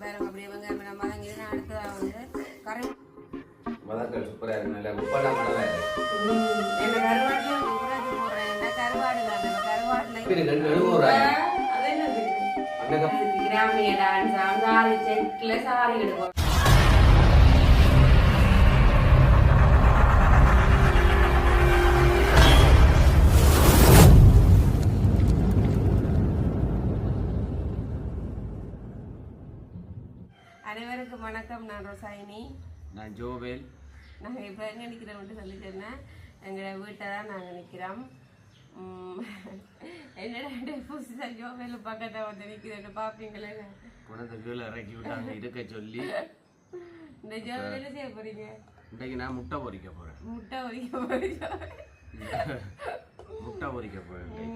பாருங்க அப்படியே வெங்காயம் நம்ம வதங்கி நான் அடுத்ததாக வந்து கரை வதக்கல் சூப்பராக இருக்கு. நல்லா உப்பெல்லாம் மழை என்ன கருவாட்டில் ஊறாச்சு போடுறேன் என்ன கருவாடு தான் நம்ம கருவாட்டில் கிராமிய டான்ஸ் சாரி செட்டில் சாரி எடுக்கும் அனைவருக்கும் வணக்கம். நான் ரோசாயினி. நான் ஜோவேல். நாங்கள் இப்போ எங்கே நிற்கிறோம்ட்டு சொல்லி சொன்னேன் எங்களை வீட்டை தான் நாங்கள் நிற்கிறோம் என்னடா புதுசாக ஜோவேல பக்கத்தில் வந்து நிற்கிறேன்னு பார்ப்பீங்களே குணத்தை கீழே இறக்கி விட்டாங்க இருக்க சொல்லி. இந்த ஜோவேல செய்ய போறீங்க? இன்றைக்கு நான் முட்டை பொரிக்க போகிறேன் முட்டை ஒரிக்க போறீங்க. முட்டை பொரிக்க போகிறேன்.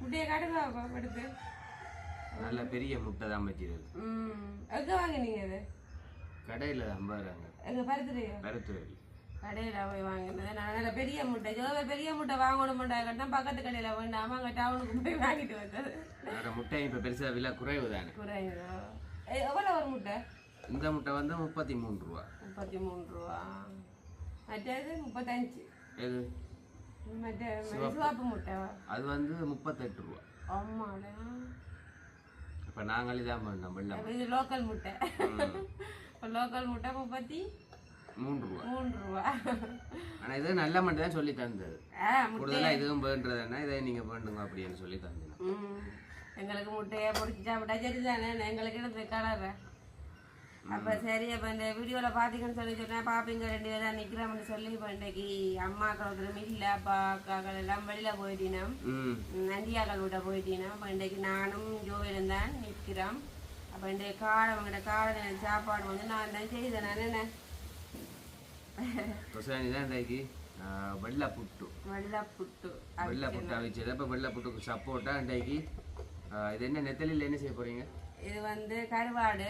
முட்டையை காட்டுங்க படுத்து. நல்ல பெரிய முட்டை தான் வச்சிருக்கு ம். எங்கே வாங்கினீங்க அது கடையில் நம்புறாங்க எங்கே பருத்துலையோ? கருத்துவேலி கடையில் போய் வாங்கினது. நான் நல்ல பெரிய முட்டை. ஜோவே பெரிய முட்டை வாங்கணுமுட்டா தான் பக்கத்து கடையில் வேண்டாம அங்கே டவுனுக்கு போய் வாங்கிட்டு வந்தது. வேற முட்டையும் இப்போ பெருசாக விலை குறைவு தானே. எ- எவ்வளோ ஒரு முட்டை? இந்த முட்டை வந்து முப்பத்தி மூணு ரூபா. முப்பத்தி மூணு ரூபா. மற்றது முப்பத்தஞ்சு. எது? மற்ற சிவப்பு. முட்டை. அது வந்து முப்பத்தெட்டு ரூபா. ஆமாடா இப்போ நாங்களே தான் பண்ணோம் வெள்ளம். இது லோக்கல் முட்டை. லோக்கல் முட்டை முப்பத்தி மூணு ரூபா. மூணு ரூபா. ஆனால் இது நல்ல முட்டை தான் சொல்லி தந்தது. கூடுதலாக இதுவும் வேண்டுறதுன்னா இதை நீங்கள் வேண்டுங்க அப்படின்னு சொல்லி தந்தேன். எங்களுக்கு முட்டையை பொடிச்சு சாப்பிட்டா சரிதானே? எங்களுக்கு எடுத்து கலர் அப்போ சரி அப்போ இந்த வீடியோவில் பார்த்தீங்கன்னு சொல்லி சொன்னேன் பாப்பீங்க ரெண்டு பேரும் தான் நிற்கிறோம்னு சொல்லி இப்போ இன்றைக்கு அம்மாக்கள் ஒருத்தர் இல்லை அப்பா அக்காக்கள் எல்லாம் வெளியில் போயிட்டினோம். நந்தியாக்கள் விட்ட போயிட்டினோம். அப்போ இன்றைக்கு நானும் ஜோவிலும் தான் நிற்கிறோம். அப்போ இன்றைக்கு காலை அவங்கள்ட்ட காலை சாப்பாடு வந்து நான் தான் செய்தேன். நான் என்ன? இன்றைக்கு வெள்ளை புட்டு. வெள்ளை புட்டு வெள்ளை புட்டு அவிச்சது. அப்போ வெள்ளை புட்டுக்கு சப்போர்ட்டாக இன்றைக்கு இது என்ன நெத்தலில் என்ன செய்ய போகிறீங்க இது வந்து கருவாடு.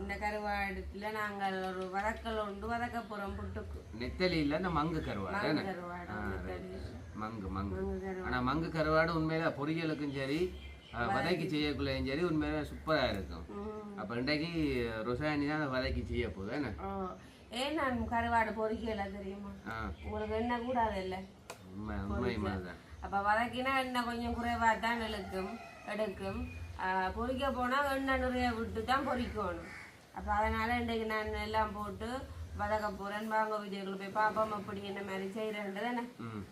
இந்த கருவாடுல நாங்கள் ஒரு வதக்கல் உண்டு வதக்க போறோம் புட்டுக்கு. நெத்தலியில் இந்த மங்கு கருவாடு நெத்தலி. மங்கு மங்கு. ஆனால் மங்கு கருவாடு உண்மையில பொரியலுக்கும் சரி வதக்கி. செய்யக்குள்ளேயும் சரி உண்மையில சூப்பராக இருக்கும். அப்போ இன்றைக்கு ரொசானி தான் வதக்கி செய்ய போகுது என்ன? ஏன் நான் கருவாடு பொறிக்கல தெரியுமா? உங்களுக்கு என்ன கூடாது இல்லை? உண்மை உண்மை அப்ப வதக்கினா எண்ணெய் கொஞ்சம் குறைவா தான் இழுக்கும் எடுக்கும். ஆ, பொரிக்க போனா எண்ணெய் நிறைய விட்டு தான் பொரிக்கணும் அப்ப அதனால இன்றைக்கு நான் எல்லாம் போட்டு வதக்க போறேன். வாங்க வீடியோக்குள்ள போய் பாப்போம் அப்படி என்ன மாதிரி செய்யறேன் தானே ம்.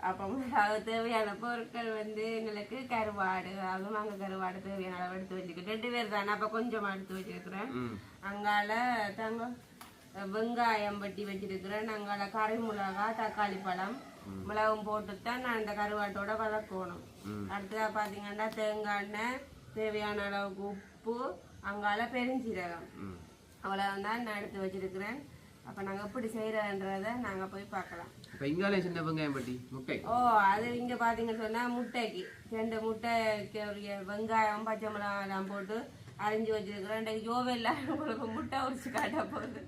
அப்போ அது தேவையான பொருட்கள் வந்து எங்களுக்கு கருவாடு அதுவும் நாங்கள் கருவாடு தேவையான அளவு எடுத்து வச்சுக்கிட்டு. ரெண்டு பேர் தானே அப்போ கொஞ்சமாக எடுத்து வச்சிருக்கிறேன் அங்கால தங்க வெங்காயம் வெட்டி வச்சிருக்கிறேன். அங்கால கறி மிளகா தக்காளி பழம் மிளகும் போட்டு தான் நான் இந்த கருவாட்டோட வதக்கணும். அடுத்ததாக பார்த்தீங்கன்னா தேங்காய் எண்ணெய் தேவையான அளவுக்கு உப்பு அங்கால பெருஞ்சீரகம். அவ்வளோதான் நான் எடுத்து வச்சிருக்கிறேன். அப்போ நாங்கள் எப்படி செய்கிறன்றதை நாங்கள் போய் பார்க்கலாம். இப்போ இங்காலே சின்ன வெங்காயம் பட்டி முட்டை. ஓ அது இங்க பாத்தீங்கன்னு சொன்னா முட்டைக்கு. ரெண்டு முட்டைக்கு வெங்காயம் பச்சை மிளகாய் எல்லாம் போட்டு அரிஞ்சு வச்சிருக்கிறேன் இன்றைக்கு ஜோவெல்ல உங்களுக்கு முட்டை உரிச்சு காட்ட போகுது.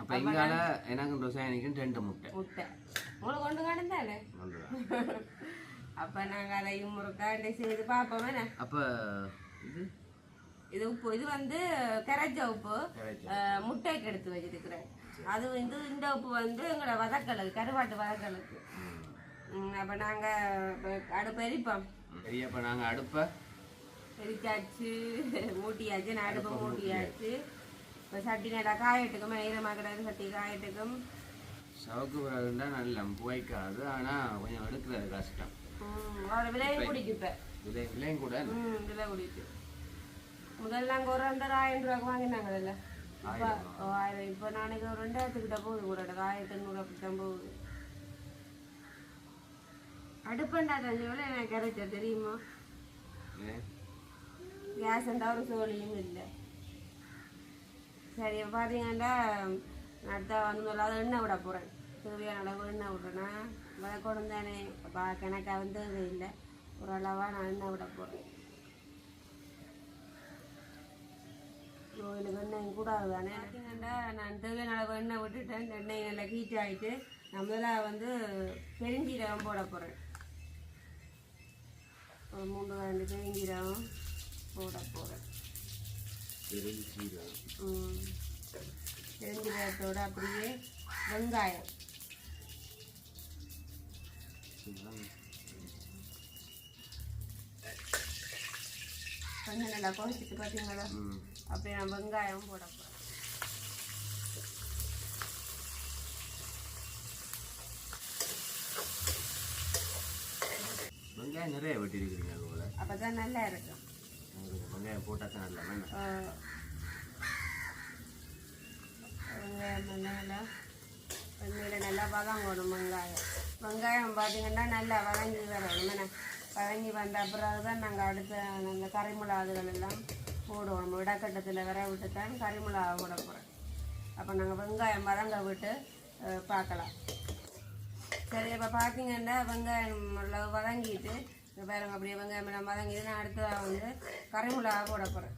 அப்போ இங்கால எனக்கும் ரொசானிக்கும் ரெண்டு முட்டை. முட்டை. உங்களுக்கு கொண்டு காணுந்தானே அப்ப நாங்க அதையும் முறுக்கா இன்றைக்கு செய்து பார்ப்போம். என்ன? அப்போ இது? இது உப்பு. இது வந்து கரைச்ச உப்பு. முட்டைக்கு எடுத்து வச்சிருக்கிறேன். அது வந்து இந்த உப்பு வந்து எங்களோட வதக்கலுக்கு கருவாட்டு வதக்கலுக்கு. அப்ப நாங்க இப்ப அடுப்பு எரிப்போம். இப்போ நாங்கள் அடுப்பை? எரிச்சாச்சு. மூட்டியாச்சு. நான் அடுப்பு மூட்டியாச்சு. இப்போ சட்டி நல்லா காயட்டுக்கும் ஈரமாக கிடையாது சட்டி காயட்டுக்கும் சவுக்கு விறகுண்டா நல்ல புகைக்காது ஆனால் கொஞ்சம் எடுக்கிறது கஷ்டம் விலையும் குடிக்கு இப்போ விலை விலையும் கூட ம் விலை குடிக்கு முதல்ல அங்கே ஒரு ரெண்டரை ஆயிரம் ரூபாய்க்கு வாங்கினாங்கல்ல இப்போ ஓ, ஆயிரம் இப்போ நாளைக்கு ஒரு ரெண்டாயிரத்துக்கிட்ட போகுது கூட ஆயிரத்தி எண்ணூறு அப்படித்தான் போகுது அடுப்பண்டா தஞ்சோல எனக்கு கிடைச்ச தெரியுமா? கேஸ் ஒரு சோழியும் இல்லை சரி பார்த்தீங்கன்னா அடுத்த வந்து முதல்ல எண்ணெய் விட போகிறேன் தேவையான அளவு எண்ணெய் விட்றேன்னா வதக்கணும் தானே அப்போ கணக்காக வந்து இது இல்லை. ஓரளவாக நான் எண்ணெய் விட போகிறேன் கோயிலுக்கு எண்ணெய் கூடாது தானே. பார்த்தீங்கன்னா நான் தேவையான அளவு எண்ணெய் விட்டுட்டேன். எண்ணெய் நல்லா ஹீட் ஆகிட்டு நான் முதல்ல வந்து பெருஞ்சீரகம் போட போகிறேன் ஒரு மூணு ரெண்டு பெருஞ்சீரகம் போட போகிறேன் பெருஞ்சீரகத்தோட அப்படியே வெங்காயம். கொஞ்சம் நல்லா குறைச்சிட்டு பார்த்தீங்களா அப்படியே நான் வெங்காயம் போட போகிறேன் வெங்காயம் நிறைய வெட்டியிருக்கிறீங்க அது போல. அப்போ தான் நல்லா இருக்கும். வெங்காயம் போட்டால் தான் நல்லா வெங்காயம் நல்லா நல்லா நல்லா வதங்கணும் வெங்காயம். வெங்காயம் பார்த்தீங்கன்னா நல்லா வதங்கி வரணும் என்ன வதங்கி வந்த பிறகு தான் நாங்கள் அடுத்த அந்த கறிமிளகாதுகள் எல்லாம் போடுவோம். இடக்கட்டத்தில் வர விட்டு தான் கறிமிளகா போட போகிறோம் அப்போ நாங்கள் வெங்காயம் வதங்க விட்டு பார்க்கலாம் சரி இப்போ பார்த்தீங்கன்னா வெங்காயம் நல்லா வதங்கிட்டு பாருங்க அப்படியே வெங்காயம் எல்லாம் வதங்கிட்டு நான் அடுத்ததாக வந்து கறிமிளகா போட போகிறேன்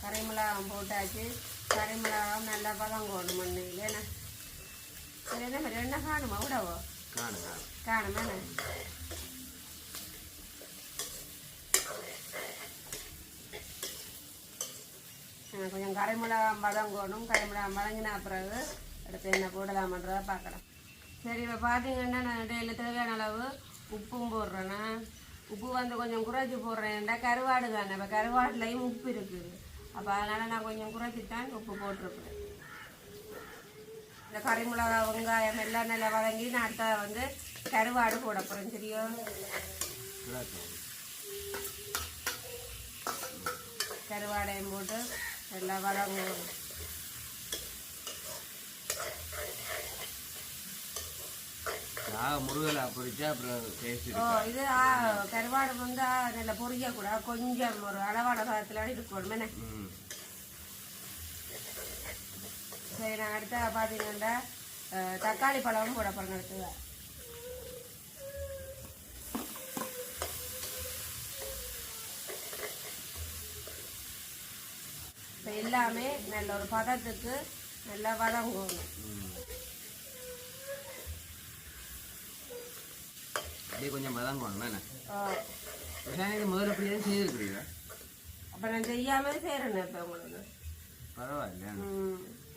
கறிமிளகாவும் போட்டாச்சு. கறிமிளகாவும் நல்லா வதங்கணும் மண்ணு. இல்லைண்ணா சரி என்ன என்ன காணுமா? விடவோ? காணு காணு காணுமா என்ன எனக்கு கொஞ்சம் கறிமிளகா வதங்கணும் கறிமிளகா வதங்கின பிறகு அடுத்து என்ன போடலாமன்றதை பார்க்கலாம். சரி இப்போ பார்த்தீங்கன்னா நான் இடையில தேவையான அளவு உப்பும் போடுறேன்னா உப்பு வந்து கொஞ்சம் குறைச்சி போடுறேன்டா கருவாடு தானே. இப்போ கருவாடுலையும் உப்பு இருக்குது. அப்போ அதனால் நான் கொஞ்சம் குறைச்சித்தான் உப்பு போட்டிருப்பேன். இந்த கறிமிளகா வெங்காயம் எல்லாம் நல்லா வதங்கி நான் அடுத்த வந்து கருவாடு போட போகிறேன் சரியா. கருவாடையும் போட்டு வதங்கணும் ஆக முருகலை பொரிச்சா அப்புறம் டேஸ்ட் இது கருவாடு வந்து நல்லா பொரிக்கக்கூடாது கொஞ்சம் ஒரு அளவான காலத்தில் இருக்கணும் சரி நான் அடுத்த பார்த்தீங்கன்னா தக்காளி பழமும் போட போகிறேன் அடுத்தது? இப்போ எல்லாமே நல்ல ஒரு பதத்துக்கு நல்லா வதங்கணும். அப்படியே கொஞ்சம் வதங்கணும் இது முதல்ல அப்படியே செய்திருக்கிறீங்க அப்போ நான் செய்யாமல் செய்கிறேன் இப்போ உங்களுக்கு. பரவாயில்ல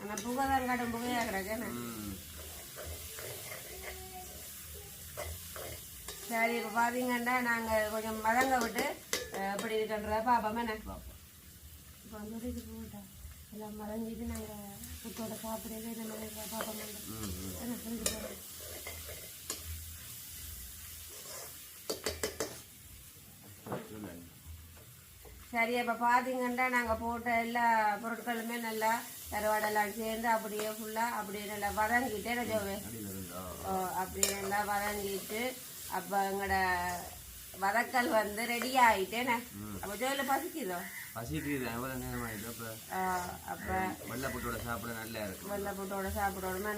ஆனால் புகை தான் காட்டும் புகையாக கிடக்கேன்னு ம். சரி இப்போ பார்த்தீங்கன்னா நாங்கள் கொஞ்சம் வதங்க விட்டு எப்படி இருக்குன்றத பார்ப்போமே. பார்ப்போம். இப்போ இது எல்லாம் மறைஞ்சிட்டு நாங்கள் புத்தோட சாப்பிடவே நம்ம பார்ப்போம் ம் ம் என்ன செஞ்சு போகிறோம் சொல்லுங்க. சரி இப்போ பார்த்தீங்கன்னா நாங்கள் போட்ட எல்லா பொருட்களுமே நல்லா கருவாடெல்லாம் சேர்ந்து அப்படியே ஃபுல்லாக அப்படியே நல்லா வதங்கிட்டே ரஜோவே ஓ, அப்படியே நல்லா வதங்கிட்டு அப்போ எங்களோட வதக்கல் வந்து ரெடி ஆகிட்டேனே அப்போ ஜோயில் பசிக்குதோ பசிக்குது எவ்வளோ நேரம் ஆகிட்டு அப்போ அப்போ வெள்ளைப்பட்டோட சாப்பிட நல்லா இருக்கும் வெள்ளை புட்டோட சாப்பிடணுமே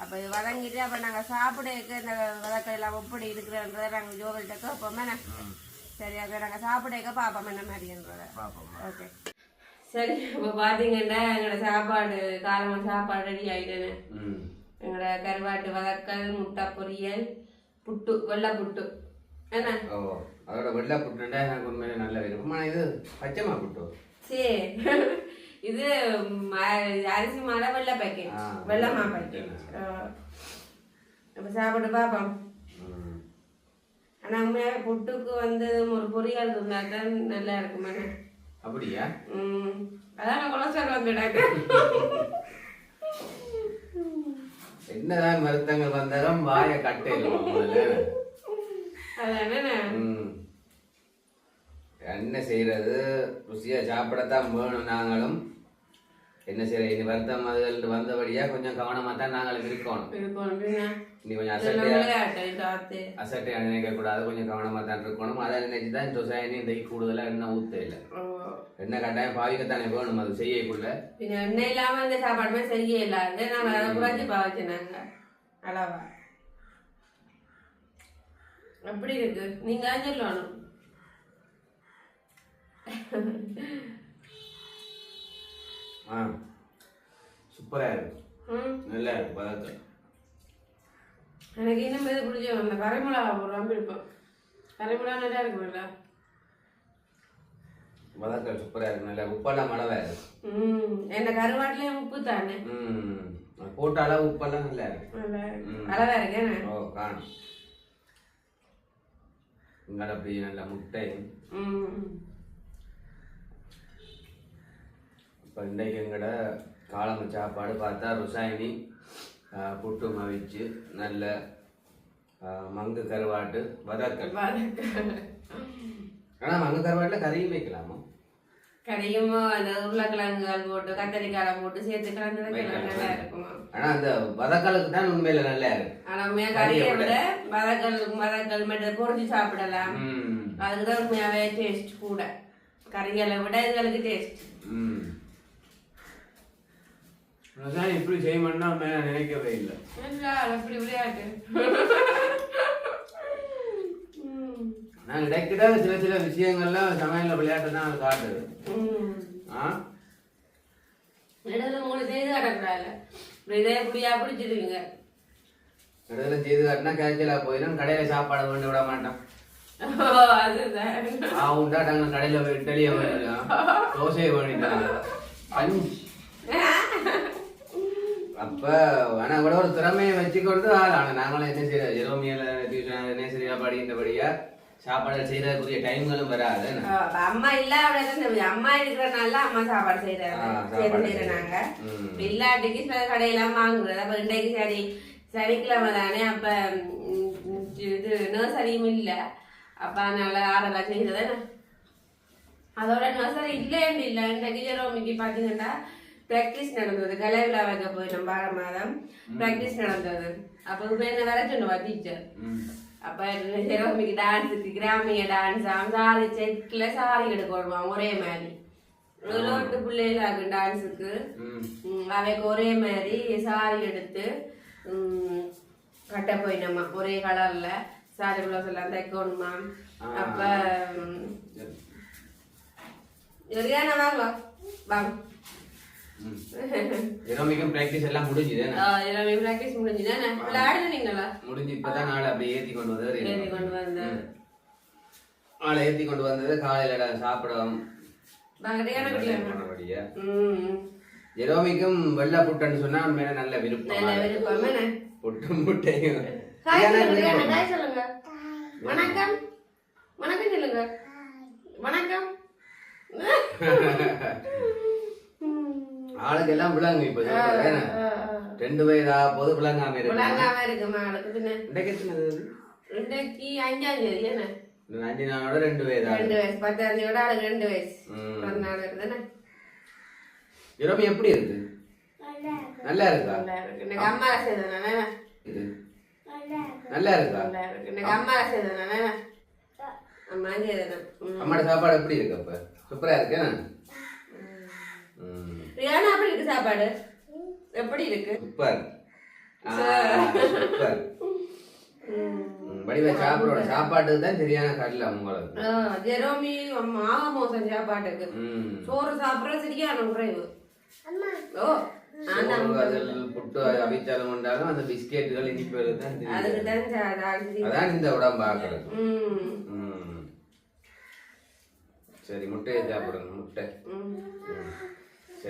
அப்போ இது வதங்கிட்டு அப்போ நாங்கள் சாப்பிடக்கு இந்த வதக்கல் எல்லாம் எப்படி இருக்கிறன்றதை நாங்கள் ஜோவல்கிட்ட கேட்போமே சரி அதை நாங்கள் சாப்பிடக்க பார்ப்போம் என்ன மாதிரின்றத பார்ப்போம் ஓகே சரி இப்போ பார்த்தீங்கன்னா எங்களோட சாப்பாடு காலமாக சாப்பாடு ரெடி ஆகிட்டேன்னு ம் எங்களோட கருவாட்டு வதக்கல் முட்டை பொரியல் புட்டு வெள்ளை புட்டு எனக்கு உண்மையிலே நல்ல விருப்பம் ஆனால் இது பச்சைமா புட்டு. சரி இது ம- அரிசி மாலை வெள்ளை பேக்கெட். வெள்ளமா பேக்கெட் அப்போ சாப்பிட்டு பார்ப்போம். ஆனால் உண்மையாக புட்டுக்கு வந்து ஒரு பொரியல் இருந்தால் தான் நல்லா இருக்குமே. அப்படியா? ம். அதான் கொலஸ்ட்ரால் வந்துடாக்க என்னதான் மருத்துவங்கள் வந்தாலும் வாயை கட்டையில். என்ன செய்யறது ருசியா சாப்பிடத்தான் வேணும் நாங்களும். என்ன செய்யறது இனி வருத்தம் அதுகள் வந்தபடியா கொஞ்சம் கவனமா தான் நாங்களும் இருக்கணும் இனி கொஞ்சம் இதெல்லாம் அசட்டையா நினைக்க கூடாது. கொஞ்சம் கவனமா தான் இருக்கணும். அதை நினைச்சு தான் சொசைட்டி இன்றைக்கு கூடுதலா எண்ணெய் ஊத்த இல்லை. எண்ணெய் கட்டாயம் பாவிக்கத்தானே வேணும் அது செய்யக்குள்ள. பின்ன எண்ணெய் இல்லாம இந்த சாப்பாடுமே செய்ய இல்லாது நாங்க அதை குறைச்சி பாவச்சுனாங்க அளவா எப்படி இருக்கு. நீங்க சொல்லணும் ஆ சூப்பரா இருக்கு. நல்லா இருக்கு வதக்கல் எனக்கு இன்னும் இது பிடிச்ச அந்த கரைமிளகா போடுறாம இருக்கும். கரைமிளகா நல்லா இருக்கும்ல வதக்கல் சூப்பரா இருக்கு நல்லா உப்பெல்லாம் மழை இருக்கு. ம் என்ன கருவாட்டிலையும் உப்பு தானே. ம் போட்ட அளவு உப்பெல்லாம் நல்லா இருக்கு. நல்லா இருக்கு. அளவா ஓ காணும். அப்படி நல்ல முட்டை. ம் இப்போ இன்றைக்கு எங்கட காலங்க சாப்பாடு பார்த்தா ருசாயினி புட்டு மவிச்சு நல்ல மங்கு கருவாட்டு வதக்கல். வதக்க. ஆனால் மங்கு கருவாட்டில் கறியும் வைக்கலாமா? கறியும் அந்த உருளைக்கிழங்குகள் போட்டு கத்தரிக்காய் போட்டு சேர்த்து கலந்து. நல்லா இருக்குமா? ஆனால் அந்த வதக்கலுக்கு தான் உண்மையில நல்லா இருக்கு. ஆனா உண்மையா கறியை விட. வதக்கல் வதக்கல் மட்டும் பொறிச்சு சாப்பிடலாம். ம். அதுக்குதான் உண்மையாவே டேஸ்ட் கூட. கறிகளை விட இதுகளுக்கு டேஸ்ட் இப்படி செய்யணும்னா நினைக்கவே இல்லை. அப்படி விளையாட்டு. நான் இடைக்கிட்ட சில சில விஷயங்கள்லாம் சமையல்ல விளையாட்டு தான் அது காட்டுது. ஆ? நடுவில் உங்களுக்கு செய்து காட்டக்கூடாது இதே புளியா பிடிச்சிருவீங்க இடத்துல செய்து காட்டினா கேட்கலா போயிடும். கடையில சாப்பாடு கொண்டு விட மாட்டான் உண்டா நாங்கள் கடையில போய் இட்டலியை வேணிக்கலாம் தோசையை வேணிக்கலாம் பஞ்சு. அப்ப ஆனா கூட ஒரு திறமையை வச்சுக்கொண்டு ஆனா நாங்களும் என்ன செய்யறோம் ஜெரோமியில டியூஷன் என்ன சரியா படிக்கிறபடியா சாப்பாடு செய்யறதுக்குரிய டைம்களும் வராது. அம்மா இல்ல அம்மா இருக்கிறனால அம்மா சாப்பாடு செய்யறாங்க. ம். இல்லாட்டிக்கு சில கடையெல்லாம் வாங்குறது. அப்ப இன்றைக்கு சரி சனிக்கிழமை தானே அப்ப இது நர்சரியும் இல்ல. அப்ப அதனால ஆறெல்லாம் செய்யறது அதோட நர்சரி இல்லைன்னு இல்ல. இன்றைக்கு ஜெரோமிக்கு பாத்தீங்கன்னா பிராக்டிஸ் நடந்தது. கலை விழா வைக்க போயிட்டோம் பார மாதம். பிராக்டிஸ் நடந்தது. அப்ப என்ன வர சொன்னவா டீச்சர். அப்ப ஜெரோமிக்கு டான்ஸுக்கு கிராமிய டான்ஸ் அவன் சாரி செட்ல சாரி எடுக்கணுமா ஒரே மாதிரி விளையாட்டு பிள்ளைகளாக்கு டான்ஸுக்கு. அவைக்கு ஒரே மாதிரி சாரி எடுத்து கட்ட போயினோமா ஒரே கலர்ல சாரி பிளவுஸ் எல்லாம் தைக்கணுமா. அப்ப சரியான வாங்க வாங்க ம். ஜெரோமிக்கும் பிராக்டிஸ் எல்லாம் முடிஞ்சுது பிராக்டிஸ் விளையாடுனீங்களா முடிஞ்சு இப்பதான் நாளை அப்படியே ஏத்தி கொண்டு வந்தது எழுதி கொண்டு வந்தேன் ஆளை ஏத்தி கொண்டு வந்தது காலையில சாப்பிடும். ஜெரோமிக்கும் வெள்ளை புட்டுன்னு சொன்னா மேல நல்ல விருப்பம். நல்ல விருப்பம் என்ன? புட்டும் வணக்கம் வணக்கம் சொல்லுங்க வணக்கம் ஆளுக்கு எல்லாம் விளங்கு இப்ப? ரெண்டு வயதா போது விளங்காம இருக்கு. உலகாம இருக்கு மகளுக்கு பின்ன இன்றைக்கு எத்தனை வயது? ரெண்டாயிரத்தி அஞ்சாம் தேதி என்ன? அஞ்சு நாளோட ரெண்டு வயதா ரெண்டு வயசு பத்தாம் தேதியோட ஆளுக்கு ரெண்டு வயசு. ம். பிறந்த நாள் இருக்குதுன்னு ஜெரோமி எப்படி இருக்கு? நல்லா இருக்கா. நல்லா இருக்கு? இன்னைக்கு அம்மா செய்ததுனால இது. நல்லா இருக்கா. நல்லா இருக்கு? இன்னைக்கு அம்மா செய்ததுனால அம்மா செய்தது ம். அம்மாட சாப்பாடு எப்படி இருக்கு அப்ப? சூப்பரா இருக்கு. ரியானா அப்படி இருக்கு சாப்பாடு? எப்படி இருக்கு? சூப்பர். சூப்பர். வடிவ சாப்பிடோட சாப்பாட்டுக்கு தான் சரியான கடல உங்களுக்கு ஜெரோமி அம்மா ஆக மோசம் சாப்பாட்டுக்கு. சோறு சாப்பிடுறது சரியான குறைவு. ஓ புட்டு அவிச்சாலும் உண்டாலும் அந்த பிஸ்கெட்டுகள் இனிப்புகள் தான். அதான் இந்த உடம்பு ம். சரி முட்டையை சாப்பிடுங்க முட்டை.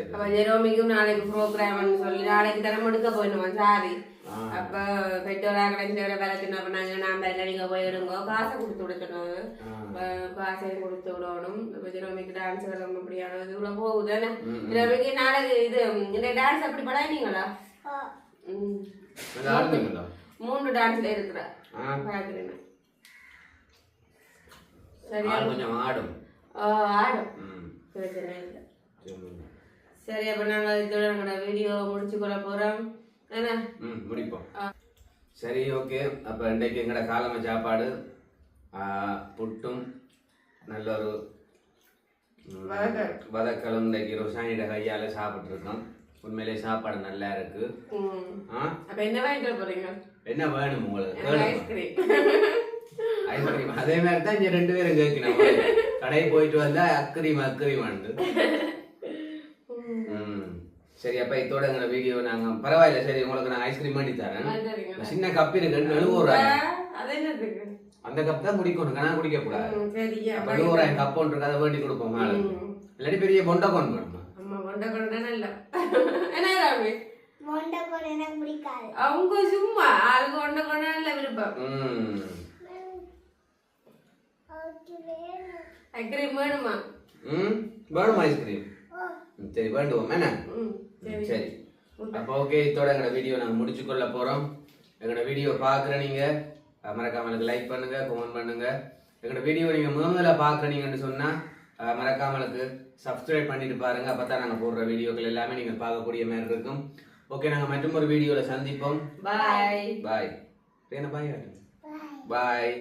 அப்ப ஜெரோமிக்கும் நாளைக்கு ப்ரோக்ராம்னு சொல்லி நாளைக்கு தரம் எடுக்க போயிடுவோம் சாரி. அப்ப பெற்றோராக கிடைச்சவரை வேலை சின்ன பண்ணாங்க நான் இல்லை நீங்க போய் எடுங்க காசை கொடுத்து. அப்ப காசையும் கொடுத்து விடணும் இப்ப ஜெரோமிக்கு டான்ஸ் கிளம்ப அப்படியான இதுல போகுது தானே. ஜெரோமிக்கு நாளைக்கு இது இந்த டான்ஸ் அப்படி படாதீங்களா மூணு டான்ஸ்ல இருக்கிற ஆ. பாக்குறேன் சரியா கொஞ்சம் ஆடும் ஆ, ஆடும் இல்லை சரி. சரி அப்ப நாங்க இதோட எங்களோட வீடியோ முடிச்சு கொள்ள போறோம். என்ன? ம் முடிப்போம். சரி ஓகே. அப்போ இன்றைக்கு எங்கட காலம சாப்பாடு புட்டும் நல்ல ஒரு. வதக்கலும் இன்றைக்கு ருசானியோட கையால் சாப்பிட்ருக்கோம் உண்மையிலே சாப்பாடு நல்லா இருக்கு. அப்ப என்ன வாங்கிட்டு போறீங்க? என்ன வேணும் உங்களுக்கு. Ice cream? Ice cream. அதே மாதிரி தான் இங்க ரெண்டு பேரும் கேட்கணும். கடை போயிட்டு வந்தா அக்கரீம் அக்கரீம் வந்து ம் சரி அப்ப இதோட எங்களோட வீடியோ நாங்க பரவாயில்ல சரி உங்களுக்கு நான் ஐஸ்கிரீம் பண்ணி தரேன். சின்ன கப் இருக்கு என்னதுக்கு அந்த கப் தான் குடிக்கணும் கணா குடிக்க கூடாது எழுபதுறாயிரம் கப் ஒன்று இருக்கு அதை வேண்டி கொடுப்போம். இல்லாட்டி பெரிய பொண்டை கொண்டு வேணுமா அவங்க சும்மா ஆளுக்கு கொண்ட கொண்ட நல்ல விருப்பம் ஐஸ்கிரீம் வேணுமா? ம். வேணும் ஐஸ்கிரீம் ஓ சரி வேண்டுவோம். என்ன? ம். சரி. சரி அப்போ ஓகே இதோட எங்களோட வீடியோ நாங்கள் முடிச்சுக்கொள்ள போகிறோம் எங்களோட வீடியோ பார்க்குற நீங்கள் மறக்காம எனக்கு லைக் பண்ணுங்க கமெண்ட் பண்ணுங்க. எங்களோட வீடியோ நீங்கள் முதல்ல பார்க்குறீங்கன்னு சொன்னால் மறக்காமலுக்கு சப்ஸ்கிரைப் பண்ணிட்டு பாருங்க. அப்போ தான் நாங்கள் போடுற வீடியோக்கள் எல்லாமே நீங்கள் பார்க்கக்கூடிய மாதிரி இருக்கும். ஓகே நாங்கள் மற்றும் ஒரு வீடியோவில் சந்திப்போம். பாய் பாய் என்ன பாய் பாய் பாய்